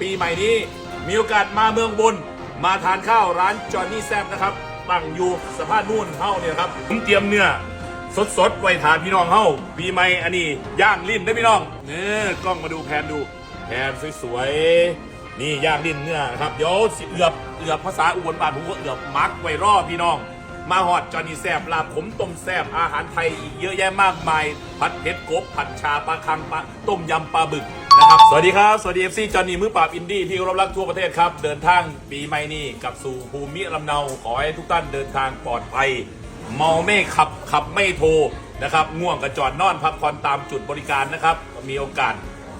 ปีใหม่นี้มีโอกาสมาเมืองบน มาทานข้าวร้านจอห์นนี่แซบนะครับตั้งอยู่สะพานนู่นเฮ้าเนี่ยครับผมเตรียมเนื้อสดสดไว้ทานพี่น้องเฮ้าปีใหม่อันนี้ย่างลิ้นได้พี่น้องเนี่ยกล้องมาดูแผนดูแผนสวยๆนี่ย่างลิ้นเนื้อนะครับเดี๋ยวเอือบเอือบภาษาอุบลบานผมก็เอือบมักไว้รอพี่น้อง มาฮอดจอห์นี่แซบลาบขมต้มแซบอาหารไทยอีกเยอะแยะมากมาย ผัดเผ็ดกบ ผัดชาปลาคังปลาต้มยำปลาบึกนะครับสวัสดีครับ สวัสดีเอฟซีจอห์นี่มือปราบอินดี้ที่เคารพรักทั่วประเทศครับ เดินทางปีใหม่นี้กลับสู่ภูมิลำเนาขอให้ทุกท่านเดินทางปลอดภัยเมาไม่ขับขับไม่โทรนะครับง่วงกระจอดนอนพักผ่อนตามจุดบริการนะครับมีโอกาส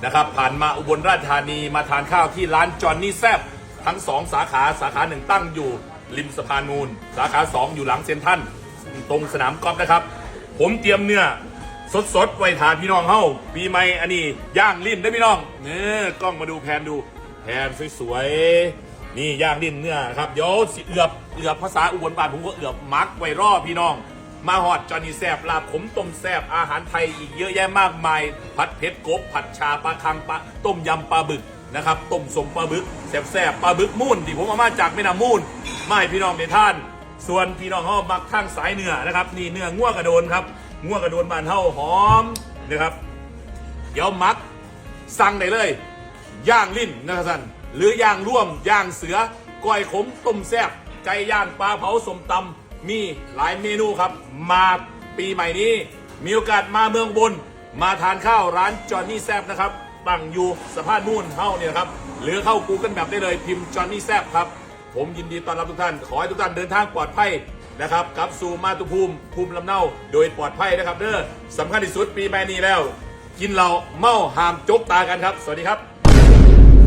นะครับผ่านมาอุบลราชธานีมาทานข้าวที่ร้านจอห์นนี่แซบทั้งสองสาขาสาขาหนึ่งตั้งอยู่ ริมสะพานมูล สาขาสองอยู่หลังเซ็นทรัลตรงสนามกอล์ฟนะครับ ผมเตรียมเนื้อสดสดๆไว้ทานพี่น้องเฮ้าปีใหม่อันนี้ย่างลิ้นได้พี่น้องเนี่ยกล้องมาดูแผนดูแผนสวยๆนี่ย่างลิ้นเนื้อครับเดี๋ยวสิเอือบเอือบภาษาอุบลบานผมก็เอือบมักไว้รอพี่น้อง มาฮอดจอนนี่แซบลาบขมต้มแซบอาหารไทยอีกเยอะแยะมากมาย ผัดเผ็ดกบผัดชาปลาคังปลาต้มยำปลาบึก นะครับต้มสมปลาบึกแซบแซบๆปลาบึกมุ่นที่ผมเอามาจากแม่น้ำมูลมาให้พี่น้องในท่าน ส่วนพี่น้องเฮามักข้างสายเนื้อนะครับนี่เนื้อง่วกระโดนครับง่วกระโดนบานเฮาหอมนะครับเดี๋ยวมักสั่งได้เลยย่างลิ้นนะครับท่านหรือย่างร่วมย่างเสือก้อยขมต้มแซ่บไก่ย่างปลาเผาสมตำมีหลายเมนูครับ มาปีใหม่นี้ มีโอกาสมาเมืองบน มาทานข้าวร้านจอห์นนี่แซ่บนะครับ ตั้งอยู่สะพานนู่นเท่าเนี่ยครับ หรือเข้า Google แบบได้เลยพิมพ์จอห์นนี่แซบครับ ผมยินดีต้อนรับทุกท่าน ขอให้ทุกท่านเดินทางปลอดภัยนะครับกลับสู่มาตุภูมิภูมิลำเนา โดยปลอดภัยนะครับเด้อสำคัญที่สุดปีใหม่นี้แล้ว กินเราเมาหามจกตากันครับ สวัสดีครับ